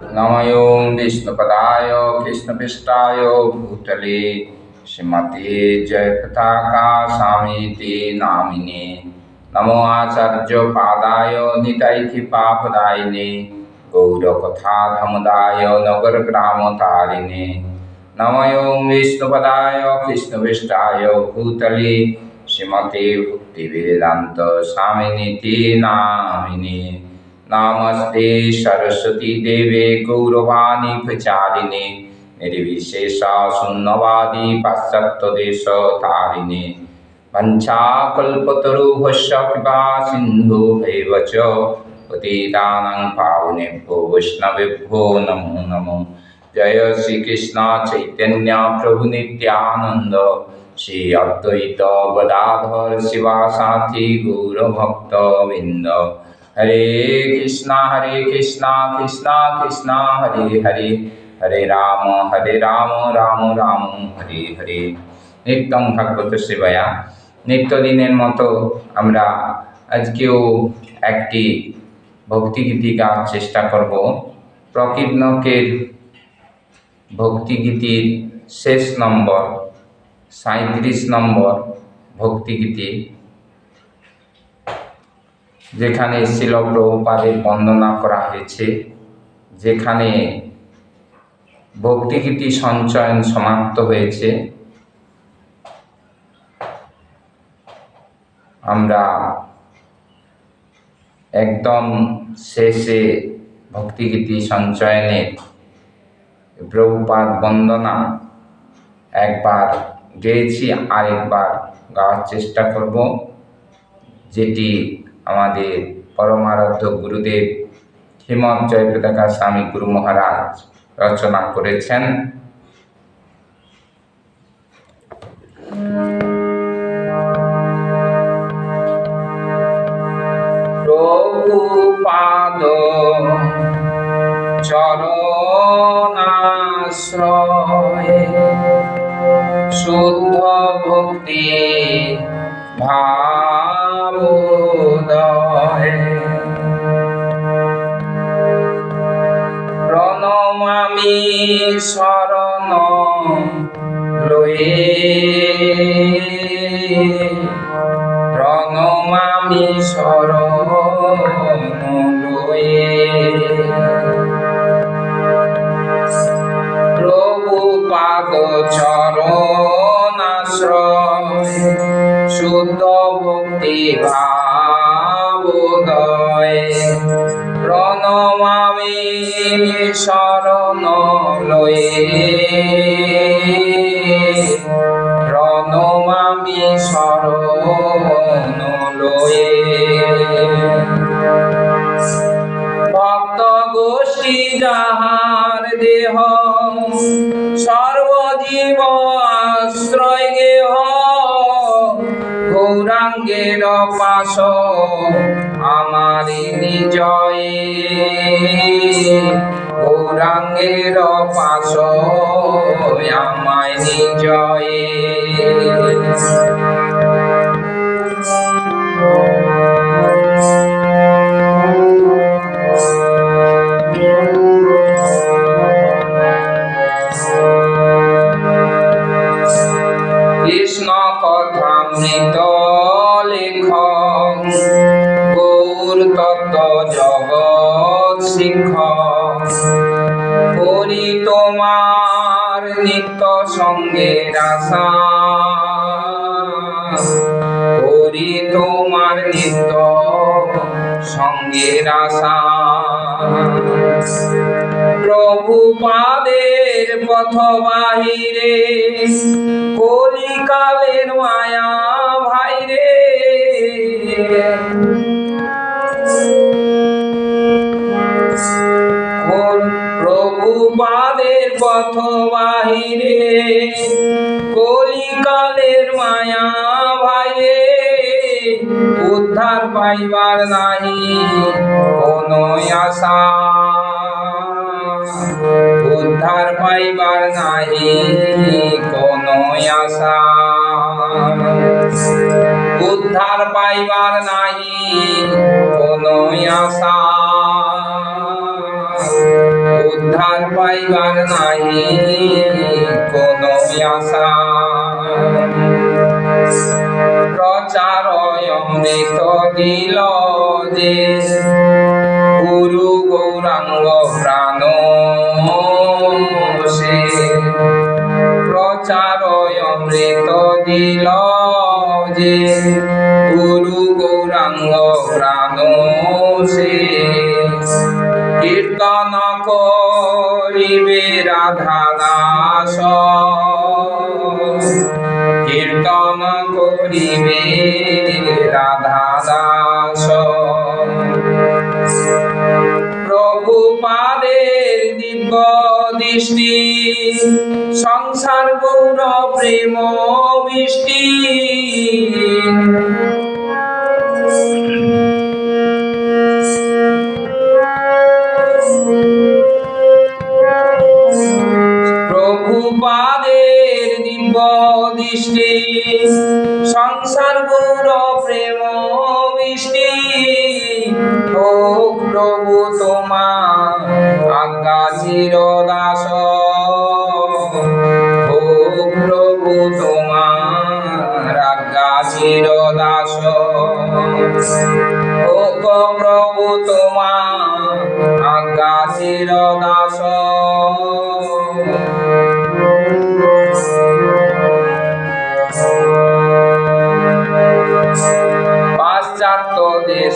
নময়ং বিষ্ণুপদায় কৃষ্ণপৃষ্টায় ভূতলে শ্রীমতে জয়পতাকা স্বামীতে নামিনে নমো আচার্য পাদায় নিতাইথি পাপদায়িনে গৌরকথা ধমদায় নগর গ্রাম তারিণে নময়ং বিষ্ণুপদায় কৃষ্ণপৃষ্টায় ভূতলে শ্রীমতে ভক্তি বেদান্ত স্বামিনীতি নামিনী नमस्ते सरस्वती देवे गौरवाणी प्रचारिणे निर्विशेषा शून्यवादी पाश्चात्यदेश तारिणे वञ्चाकल्पतरुभस्य कृपा सिन्धुभैव च पतितानां पावनेभ्यो वैष्णवेभ्यो नमो नमो जय श्रीकृष्ण चैतन्य प्रभु नित्यानन्द श्री अद्वैत गदाधर शिवासाथी गौरभक्तवृन्द हरे कृष्णा हरे कृष्णा कृष्णा कृष्णा हरे हरे হরে রাম হরে রাম রাম রাম হরে হরে নিত্যং ভাগবত সেবায়া নিত্যদিনের মতো আমরা আজকেও একটি ভক্তিগীতি গাওয়ার চেষ্টা করব প্রকীর্ণকের ভক্তিগীতির শেষ নম্বর সাঁত্রিশ নম্বর ভক্তিগীতি যেখানে শিল প্রভুপাদের বন্দনা করা হয়েছে, যেখানে ভক্তিগীতি সঞ্চয়ন সমাপ্ত হয়েছে, আমরা একদম শেষে ভক্তিগীতি সঞ্চয়নের প্রভুপাদ বন্দনা একবার গেয়েছি, আরেকবার গাওয়ার চেষ্টা করব, যেটি আমাদের পরমারাধ্য গুরুদেব হিমত জয়প্রতাকা স্বামী গুরু মহারাজ রচনা করেছেন। প্রভুপাদ চরণাশ্রয়ে শুদ্ধ ভক্তি ভাবোদয় প্রণমামি শরণ লয়ে। প্রণমামি শরণ লয়ে। প্রভু পাদ চরণাশ্রয় শুদ্ধ ভক্তি ভাবোদয় প্রণমামি শরণ লয়ে। প্রণমামি শরণ লয়ে। ভক্ত গোষ্ঠী যাহার দেহ সর্বজীব আশ্রয় গেহ, গৌরাঙ্গের পাশ আমারি নিজয়ে গৌরাঙ্গের পাশ আমায় নিজয়ে। নিত্য সঙ্গের আশা করি তোমার নিত্য সঙ্গের আশা প্রভু পাদের পথ বাহিরে, কলিকালের মায়া ভাইরে। প্রভু পাদের পথ বাহিরে কলিকালের মায়া ভাইরে, উদ্ধার পাইবার নাহি কোন আশা। উদ্ধার পাইবার নাহি কোন আশা। উদ্ধার পাইবার নাহি কোন আশা। উদ্ধার পাইবার নাহি, কোন আশা প্রচারয় অমৃত দিল যে, গুরু গৌরাঙ্গ প্রাণ সে। প্রচারয় অমৃত দিল যে দাস কীর্তন করিবে রাধা দাস প্রভু পাদের দিব্য দৃষ্টি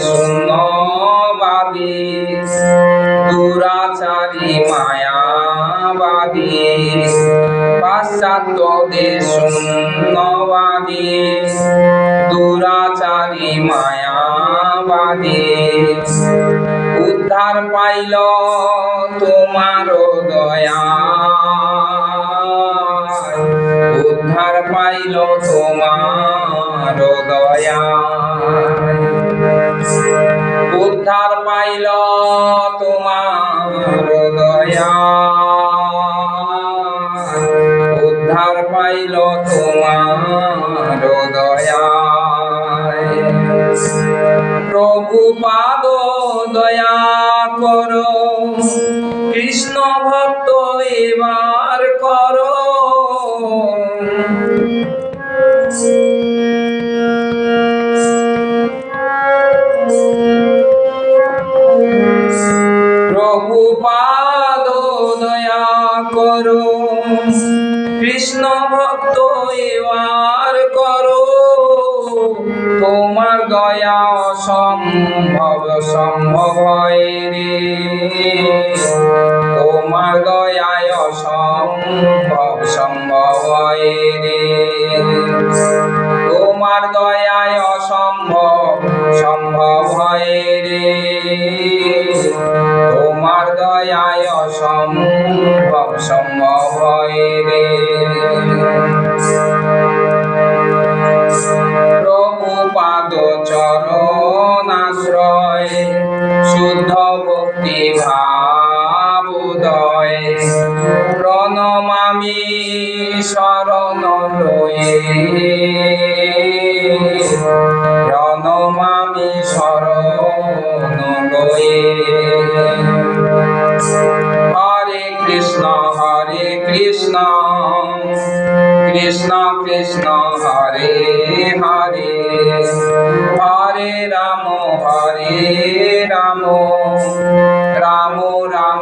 শূন্যবাদী দুরাচারী মায়াবাদী পাশ্চাত্য দেশ শূন্যবাদী দুরাচারী মায়াবাদী উদ্ধার পাইল তোমার দয়া। উদ্ধার পাইল তোমার দয়া। পাইল তোমার দয়া। উদ্ধার পাইল তোমার দয়া। প্রভু পাদ দয়া। হয় রে তোমার দয়ায় সম্ভব সম্ভব হয় রে তোমার দয়ায় অসম্ভব সম্ভব হয় রে তোমার দয়ায় অসম্ভব সম্ভব হয় লয়ে প্রণমামি শরণ লয়ে হরে কৃষ্ণ হরে কৃষ্ণ কৃষ্ণ কৃষ্ণ হরে হরে হরে রাম হরে রাম রাম রাম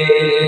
হরে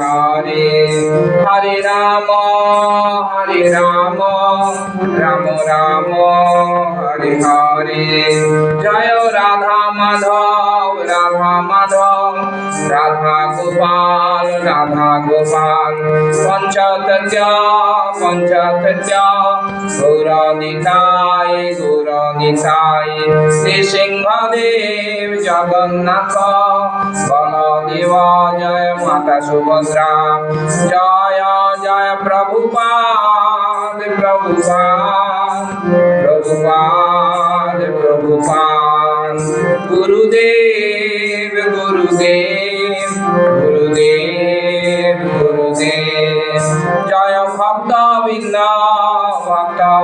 হরে হরে রাম হরে রাম রাম রাম হরে হরে। জয় রাধা মাধব রাধা মাধব। রাধা গোপাল রাধা গোপাল। পঞ্চতত্য পঞ্চতত্য। গৌর নিতাই গৌর নিতাই শ্রী সিংহদেব জগন্নাথ। বলদেব, জয় মাতা সুভদ্রা। জয় জয় প্রভুপাদ প্রভুপাদ প্রভুপাদ প্রভুপাদ।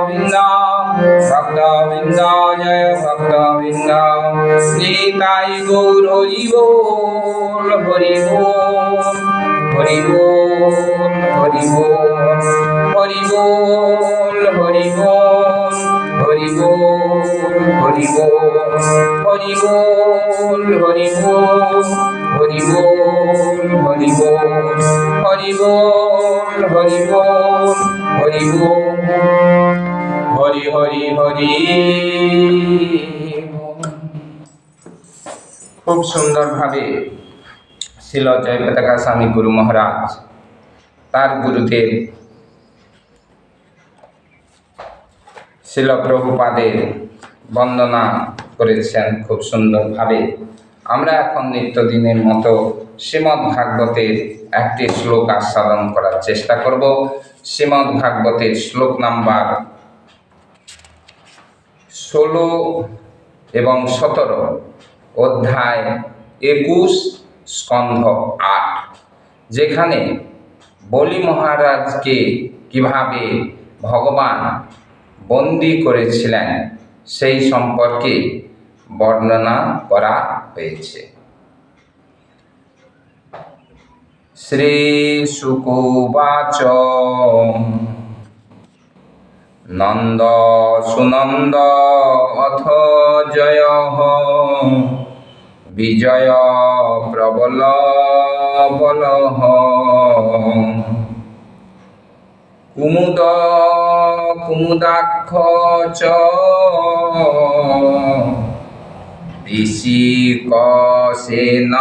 বৃন্দ ভক্ত বৃন্দ জয় ভক্ত বৃন্দ নিতাই গৌর হরি বল হরি বল হরি বল হরি বল হরি বল হরি বল হরি বল হরি বল হরি বল হরি বল হরি বল হরি বল হরি বল হরি বল হরি বল হরি হরি হরি। খুব সুন্দরভাবে শিল জয় পতাকা স্বামী গুরু মহারাজ, তার গুরুদেব শিল প্রভুপাদের বন্দনা করেছেন খুব সুন্দরভাবে আমরা এখন নিত্যদিনের মতো শ্রীমদ্ ভাগবতের একটি শ্লোক আস্বাদন করার চেষ্টা করব শ্রীমদ্ ভাগবতের শ্লোক নাম্বার ষোলো এবং সতেরো, অধ্যায় একুশ, স্কন্ধ আট, যেখানে বলি মহারাজকে কীভাবে ভগবান বন্দি করেছিলেন সেই সম্পর্কে বর্ণনা করা হয়েছে। শ্রী সুকুবাচ নন্দ সুনন্দ অথ জয়। বিজয় প্রবল বল। কুমুদ কুমুদাক্ষ চ। ঋষিক সেন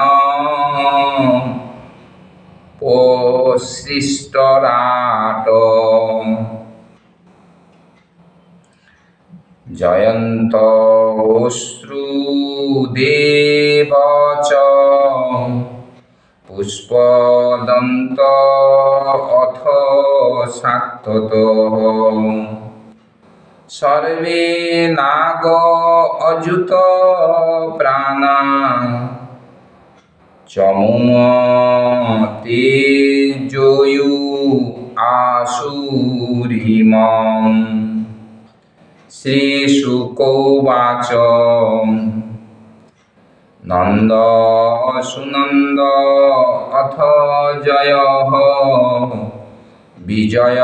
পোসৃষ্টরাট জয়ন্ত অশ্রুদেব পুষ্পদন্ত অথ সাক্তত সর্বে নাগ অযুত প্রাণা। চমুমতে জয়ু আসুরিমম শ্রীশুকৌবাচ নন্দ সুনন্দ অথ জয় বিজয়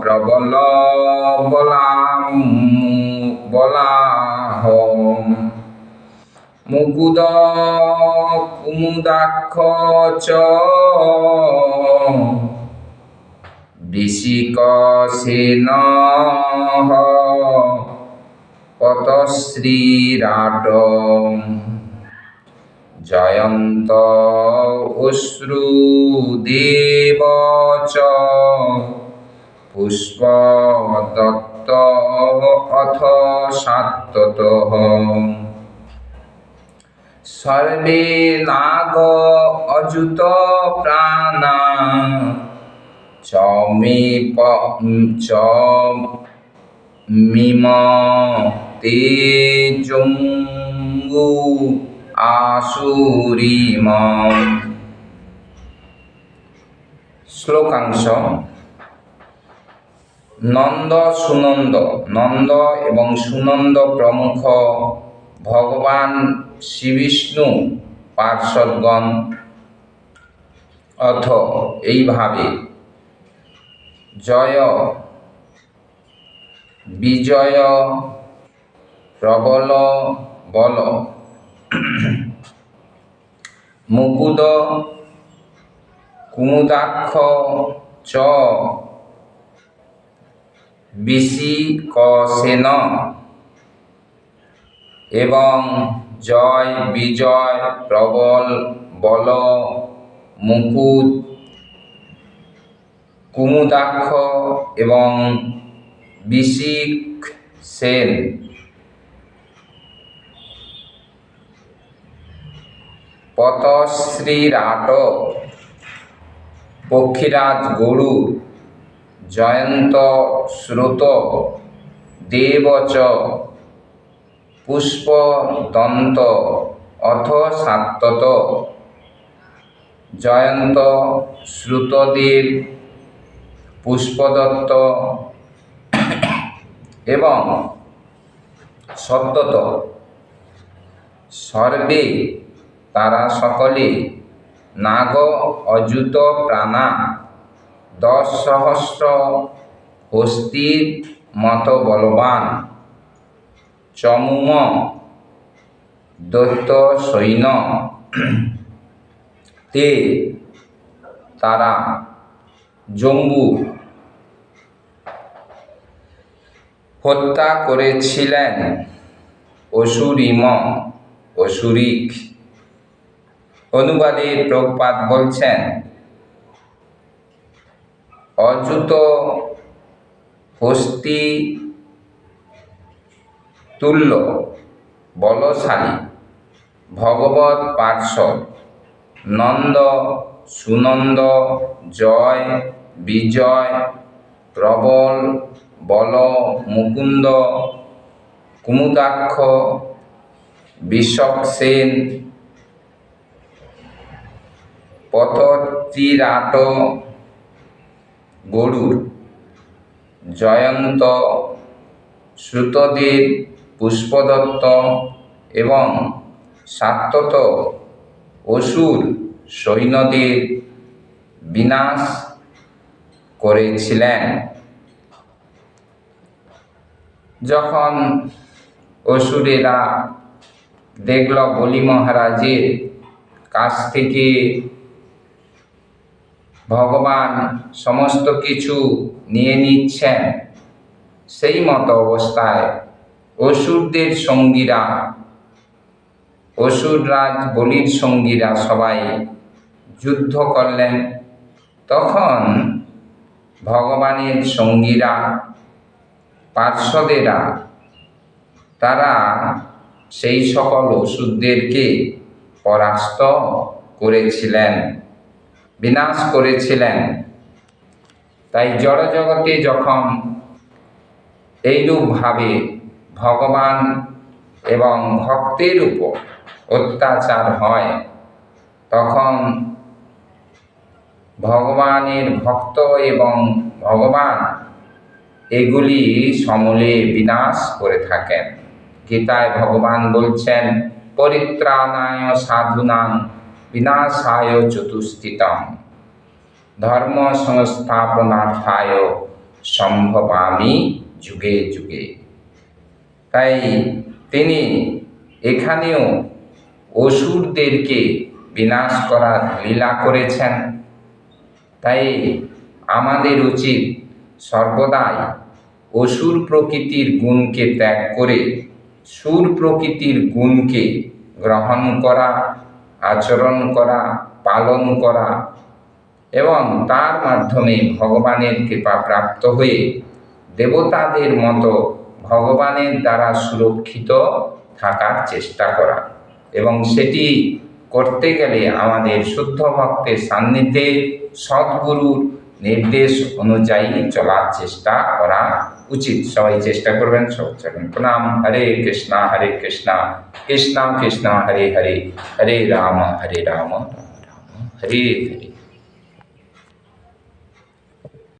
প্রবল বলাম বলাহ মুকুদ কুমুদাক্ষ চ। বিশিক সেন পতশ্রীরাট জয়ন্ত অশ্রুদেব চ। পুষ্পদত্ত অথ সাত্ততঃ। সর্বে নাগ অযুত প্রাণা। চমে চ মিম তে জঙ্গু আসুরিম শ্লোকাংশ, নন্দ সুনন্দ। নন্দ এবং সুনন্দ প্রমুখ ভগবান শ্রীবিষ্ণু পার্শ্বদগণ অথ এইভাবে জয় বিজয় প্রবল বল মুকুদ কুমুদাক্ষ চ বিশিকসেন এবং জয়, বিজয়, প্রবল, বল মুকুদ কুমুদাক্ষ এবং বিশিক সেন। পতশ্রীরাট পক্ষীরাজ গরু, জয়ন্ত শ্রুত দেবচ পুষ্পদন্ত অথ সাত্তত। জয়ন্ত শ্রুতদেব পুষ্পদত্ত এবং সত্যত। সর্বে তারা সকলে নাগ অযুত প্রাণা দশ সহস্র হস্তির মত বলবান। চমুম। দৈত্য সৈন্য। তে তারা জম্বু হত্যা করেছিলেন। অসুরিম, অসুরিক। অনুবাদে প্রপাত বলছেন, অচ্যুত হস্তি তুল্য, বলশালী ভগবত পার্শ্বদ নন্দ, সুনন্দ, জয়, বিজয়, প্রবল, বল, মুকুন্দ, কুমুদাক্ষ বিশ্বকসেন পথচিরাট গরুর জয়ন্ত শ্রুতদেব পুষ্পদত্ত এবং সাত্যত অসুর সৈন্যদের বিনাশ করেছিলেন। যখন অসুরেরা দেখল বলি মহারাজের কাছ থেকে ভগবান সমস্ত কিছু নিয়ে নিচ্ছেন, সেই মতো অবস্থায় অসুরদের সঙ্গীরা, অসুররাজ বলির সঙ্গীরা সবাই যুদ্ধ করলেন। তখন ভগবানের সঙ্গীরা, পার্শ্বদেরা, তারা সেই সকল ওষুধদেরকে পরাস্ত করেছিলেন, বিনাশ করেছিলেন। তাই জড়জগতে যখন এইরূপভাবে ভগবান এবং ভক্তের উপর অত্যাচার হয়, তখন ভগবানের ভক্ত এবং ভগবান এগুলি সমলে বিনাশ করে থাকেন। গীতায় ভগবান বলছেন, পরিত্রাণায় সাধুনাং বিনাশায় চতুষ্টিতম ধর্ম সংস্থাপনার্থায় সম্ভবামি যুগে যুগে। তাই তিনি এখানেও অসুরদেরকে বিনাশ করার লীলা করেছেন। তাই আমাদের উচিত সর্বদাই অসুর প্রকৃতির গুণকে ত্যাগ করে সুর প্রকৃতির গুণকে গ্রহণ করা, আচরণ করা, পালন করা এবং তার মাধ্যমে ভগবানের কৃপা প্রাপ্ত হয়ে দেবতাদের মতো ভগবানের দ্বারা সুরক্ষিত থাকার চেষ্টা করা। এবং সেটি করতে গেলে আমাদের শুদ্ধ ভক্তের সান্নিধ্যে সদ্গুরুর নির্দেশ অনুযায়ী চলার চেষ্টা করা উচিত। সবাই চেষ্টা করবেন, সব চরণ প্রণাম। হরে কৃষ্ণা হরে কৃষ্ণা। কৃষ্ণা কৃষ্ণা, হরে হরে। হরে রাম হরে রাম। রাম রাম হরে হরে।